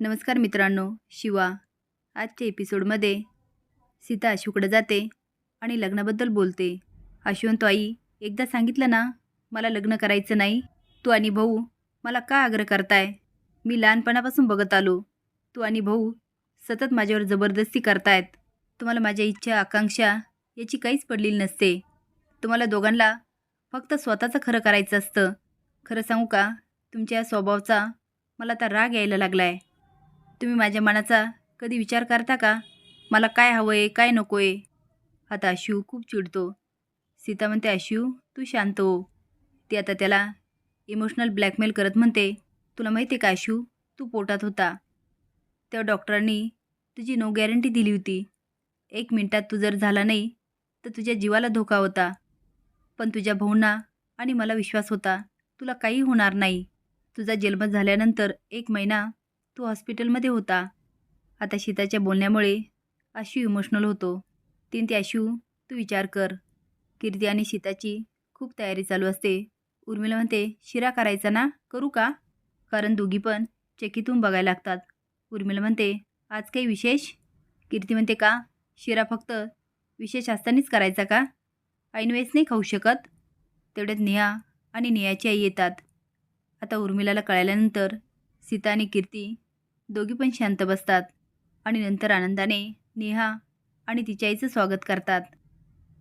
नमस्कार मित्रांनो शिवा. आजच्या एपिसोडमध्ये सीता अशोकडं जाते आणि लग्नाबद्दल बोलते. आशू आई एकदा सांगितलं ना मला लग्न करायचं नाही. तू आणि भाऊ मला का आग्रह करताय? मी लहानपणापासून बघत आलो. तू आणि भाऊ सतत माझ्यावर जबरदस्ती करतायत. तुम्हाला माझ्या इच्छा आकांक्षा याची काहीच पडलेली नसते. तुम्हाला दोघांना फक्त स्वतःचं खरं करायचं असतं. खरं सांगू का? तुमच्या स्वभावाचा मला आता राग यायला लागला आहे तुम्ही माझ्या मनाचा कधी विचार करता का? मला काय हवं आहे काय नको आहे आता शिव खूप चिडतो. सीता म्हणते आशू तू शांत हो. ती आता त्याला इमोशनल ब्लॅकमेल करत म्हणते तुला माहिती आहे का आशिव तू पोटात होता. तेव्हा डॉक्टरांनी तुझी नो गॅरंटी दिली होती. एक मिनटात तू जर झाला नाही तर तुझ्या जीवाला धोका होता. पण तुझ्या भाऊंना आणि मला विश्वास होता तुला काही होणार नाही. तुझा जन्म झाल्यानंतर एक महिना तू हॉस्पिटलमध्ये होता. आता शीताच्या बोलण्यामुळे आशू इमोशनल होतो. तीन ते आशू तू विचार कर. कीर्ती आणि शीताची खूप तयारी चालू असते. उर्मिला म्हणते शिरा करायचा ना? करू का? कारण दोघी पण चकीतून बघायला लागतात. उर्मिला म्हणते आज काही विशेष? कीर्ती म्हणते का? शिरा फक्त विशेष असतानाच करायचा का? ऐनवेळेस नाही खाऊ शकत. तेवढ्यात नेहा आणि नेहाची आई येतात. आता उर्मिलाला कळाल्यानंतर सीता आणि कीर्ती दोघी पण शांत बसतात. आणि नंतर आनंदाने नेहा आणि तिच्या आईचं स्वागत करतात.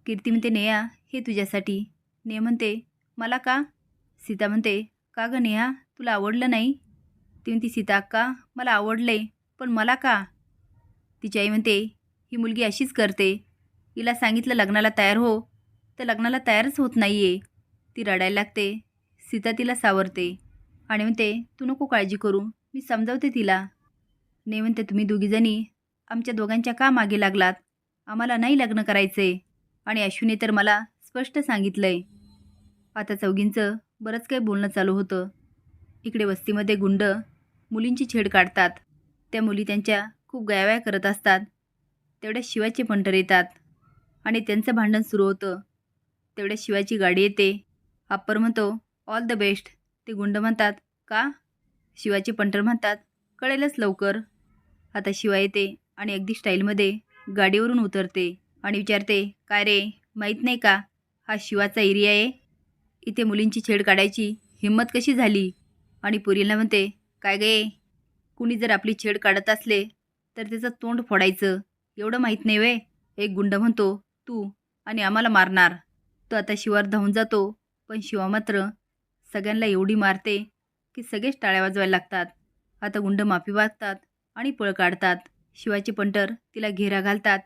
कीर्ती म्हणते नेहा हे तुझ्यासाठी. ने म्हणते मला का? सीता म्हणते का गं नेहा तुला आवडलं नाही? ती म्हणते सीता का मला आवडले पण मला का? तिची आई म्हणते ही मुलगी अशीच करते. हिला सांगितलं लग्नाला तयार हो तर लग्नाला तयारच होत नाही आहे ती रडायला लागते. सीता तिला सावरते आणि म्हणते तू नको काळजी करू मी समजावते तिला. ने म्हणते तुम्ही दोघीजणी आमच्या दोघांच्या का मागे लागलात? आम्हाला नाही लग्न करायचे आणि अश्विनी तर मला स्पष्ट सांगितलं आहे आता चौघींचं बरंच काही बोलणं चालू होतं. इकडे वस्तीमध्ये गुंड मुलींची छेड काढतात. त्या मुली त्यांच्या खूप गयावया करत असतात. तेवढ्या शिवाचे पंटर येतात. आणि त्यांचं भांडण सुरू होतं. तेवढ्या शिवाची गाडी येते. अप्पर म्हणतो ऑल द बेस्ट ते गुंड म्हणतात का? शिवाचे पंटर म्हणतात कळेलच लवकर. आता शिवा येते आणि अगदी स्टाईलमध्ये गाडीवरून उतरते आणि विचारते काय रे माहीत नाही का? हा शिवाचा एरिया आहे. इथे मुलींची छेड काढायची हिंमत कशी झाली? आणि पुरीला म्हणते काय गे कुणी जर आपली छेड काढत असले तर त्याचं तोंड फोडायचं. एवढं माहीत नाही वे एक गुंड म्हणतो तू आणि आम्हाला मारणार. तो आता शिवार धावून जातो पण शिवा मात्र सगळ्यांना एवढी मारते की सगळेच टाळ्या वाजवायला लागतात. आता गुंड माफी मागतात आणि पळ काढतात. शिवाचे पंटर तिला घेरा घालतात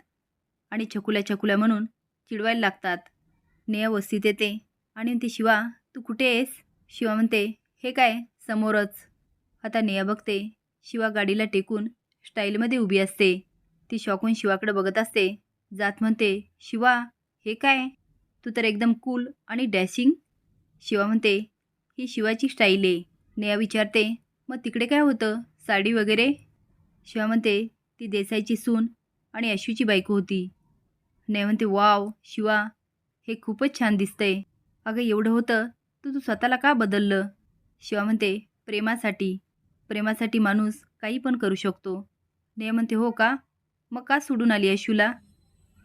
आणि छकुल्या छकुल्या म्हणून चिडवायला लागतात. नेहा वस्तीत येते आणि ते शिवा तू कुठे आहेस? शिवा म्हणते हे काय? समोरच. आता नेहा बघते शिवा गाडीला टेकून स्टाईलमध्ये उभी असते. ती शॉकून शिवाकडे बघत असते. जात म्हणते शिवा हे काय? तू तर एकदम कूल आणि डॅशिंग. शिवा म्हणते ही शिवाची स्टाईल आहे. नेहा विचारते मग तिकडे काय होतं? साडी वगैरे? शिवा म्हणते ती देसाईची सून आणि अशूची बायको होती. नाही म्हणते वाव शिवा हे खूपच छान दिसतंय. अगं एवढं होतं तू तू स्वतःला का बदललं? शिवा म्हणते प्रेमासाठी. प्रेमासाठी माणूस काही पण करू शकतो. नेहा म्हणते हो का? मग का सोडून आली अशूला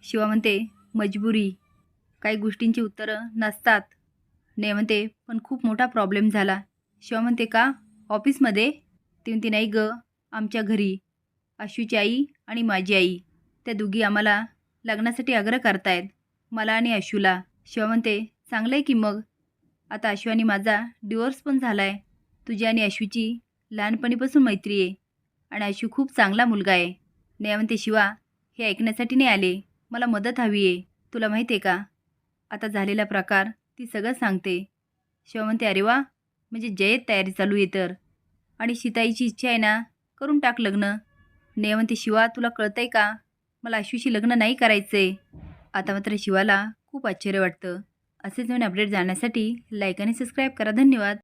शिवा म्हणते मजबुरी. काही गोष्टींची उत्तरं नसतात. ने म्हणते पण खूप मोठा प्रॉब्लेम झाला. शिवा म्हणते का? ऑफिसमध्ये? ती म्हणते नाही ग आमच्या घरी. अशूची आई आणि माझी आई. त्या दोघी आम्हाला लग्नासाठी आग्रह करतायत. मला आणि अशूला. शिवा म्हणते चांगलं आहे की मग? आता अशू आणि माझा डिवोर्स पण झाला आहे तुझी आणि अशूची लहानपणीपासून मैत्री आहे आणि आशू खूप चांगला मुलगा आहे. नेहा म्हणते शिवा हे ऐकण्यासाठी नाही आले. मला मदत हवी आहे. तुला माहिती आहे का? आता झालेला प्रकार ती सगळं सांगते. शिवा म्हणते अरे वा! म्हणजे जयेत तयारी चालू आहे तर. आणि शिताईची इच्छा आहे ना? करून टाक लग्न. नेवंती म्हणते शिवा तुला कळतंय का? मला अश्विशी लग्न नाही करायचं आहे आता मात्र शिवाला खूप आश्चर्य वाटतं. असेच नवीन अपडेट जाण्यासाठी लाईक आणि सबस्क्राईब करा. धन्यवाद.